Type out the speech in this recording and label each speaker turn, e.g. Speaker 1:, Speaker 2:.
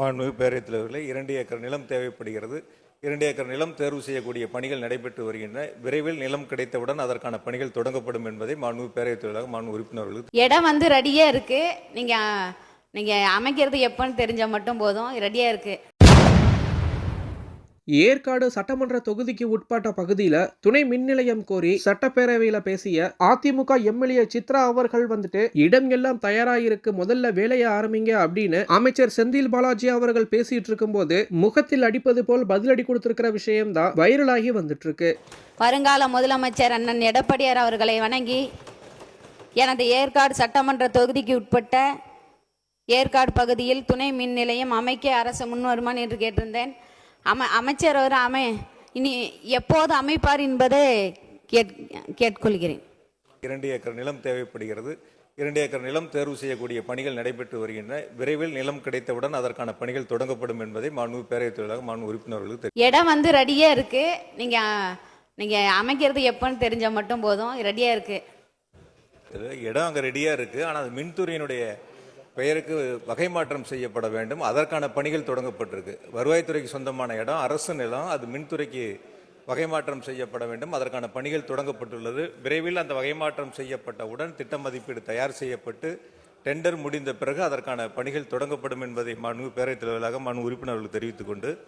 Speaker 1: மாண்புமிகு பேரவைத் தலைவர்களே இரண்டு ஏக்கர் நிலம் தேவைப்படுகிறது. இரண்டு ஏக்கர் நிலம் தேர்வு செய்யக்கூடிய பணிகள் நடைபெற்று வருகின்றன. விரைவில் நிலம் கிடைத்தவுடன் அதற்கான பணிகள் தொடங்கப்படும் என்பதை மாண்புமிகு பேரவைத் தலைவராக மாண்பு உறுப்பினர்களுக்கு
Speaker 2: இடம் வந்து ரெடியாக இருக்குது நீங்கள் நீங்கள் அமைக்கிறது எப்போன்னு தெரிஞ்சால் மட்டும் போதும். ரெடியாக இருக்குது
Speaker 3: ஏற்காடு சட்டமன்ற தொகுதிக்கு உட்பட்ட பகுதியில துணை மின் நிலையம் கோரி சட்டப்பேரவையில பேசிய அதிமுக எம்எல்ஏ சித்ரா அவர்கள் வந்துட்டு இடம் எல்லாம் தயாராயிருக்கு முதல்ல வேலையை ஆரம்பிங்க அப்படின்னு அமைச்சர் செந்தில் பாலாஜி அவர்கள் பேசிட்டு இருக்கும்போது முகத்தில் அடிப்பது போல் பதிலடி கொடுத்திருக்கிற விஷயம்தான் வைரலாகி வந்துட்டு இருக்கு
Speaker 2: வருங்கால முதலமைச்சர் அண்ணன் எடப்பாடியார் அவர்களை வணங்கி எனது ஏற்காடு சட்டமன்ற தொகுதிக்கு உட்பட்ட ஏற்காடு பகுதியில் துணை மின் நிலையம் அமைக்க அரசு முன்வருமான் என்று கேட்டிருந்தேன். அம அமைச்சர் அவர் அமை இனி எப்போது அமைப்பார் என்பதை கேட் கேட்டுக்கொள்கிறேன்
Speaker 1: இரண்டு ஏக்கர் நிலம் தேவைப்படுகிறது. இரண்டு ஏக்கர் நிலம் தேர்வு செய்யக்கூடிய பணிகள் நடைபெற்று வருகின்றன. விரைவில் நிலம் கிடைத்தவுடன் அதற்கான பணிகள் தொடங்கப்படும் என்பதை மாண்புமிகு பேரவைத் தலைவராக மாண்பு உறுப்பினர்களுக்கு
Speaker 2: இடம் வந்து ரெடியாக இருக்குது நீங்கள் நீங்கள் அமைக்கிறது எப்போன்னு தெரிஞ்சால் மட்டும் போதும். ரெடியாக
Speaker 1: கொள்கிறேன். இடம் அங்கே ரெடியாக இருக்குது ஆனால் அது மின்துறையினுடைய பெயருக்கு வகை மாற்றம் செய்யப்பட வேண்டும். அதற்கான பணிகள் தொடங்கப்பட்டிருக்கு. வருவாய்த்துறைக்கு சொந்தமான இடம் அரசு நிலம் அது மின்துறைக்கு வகை மாற்றம் செய்யப்பட வேண்டும். அதற்கான பணிகள் தொடங்கப்பட்டுள்ளது. விரைவில் அந்த வகை மாற்றம் செய்யப்பட்டவுடன் திட்ட மதிப்பீடு தயார் செய்யப்பட்டு டெண்டர் முடிந்த பிறகு அதற்கான பணிகள் தொடங்கப்படும் என்பதை மனு பேரவைத் தலைவராக மனு உறுப்பினர்களுக்கு தெரிவித்துக் கொண்டு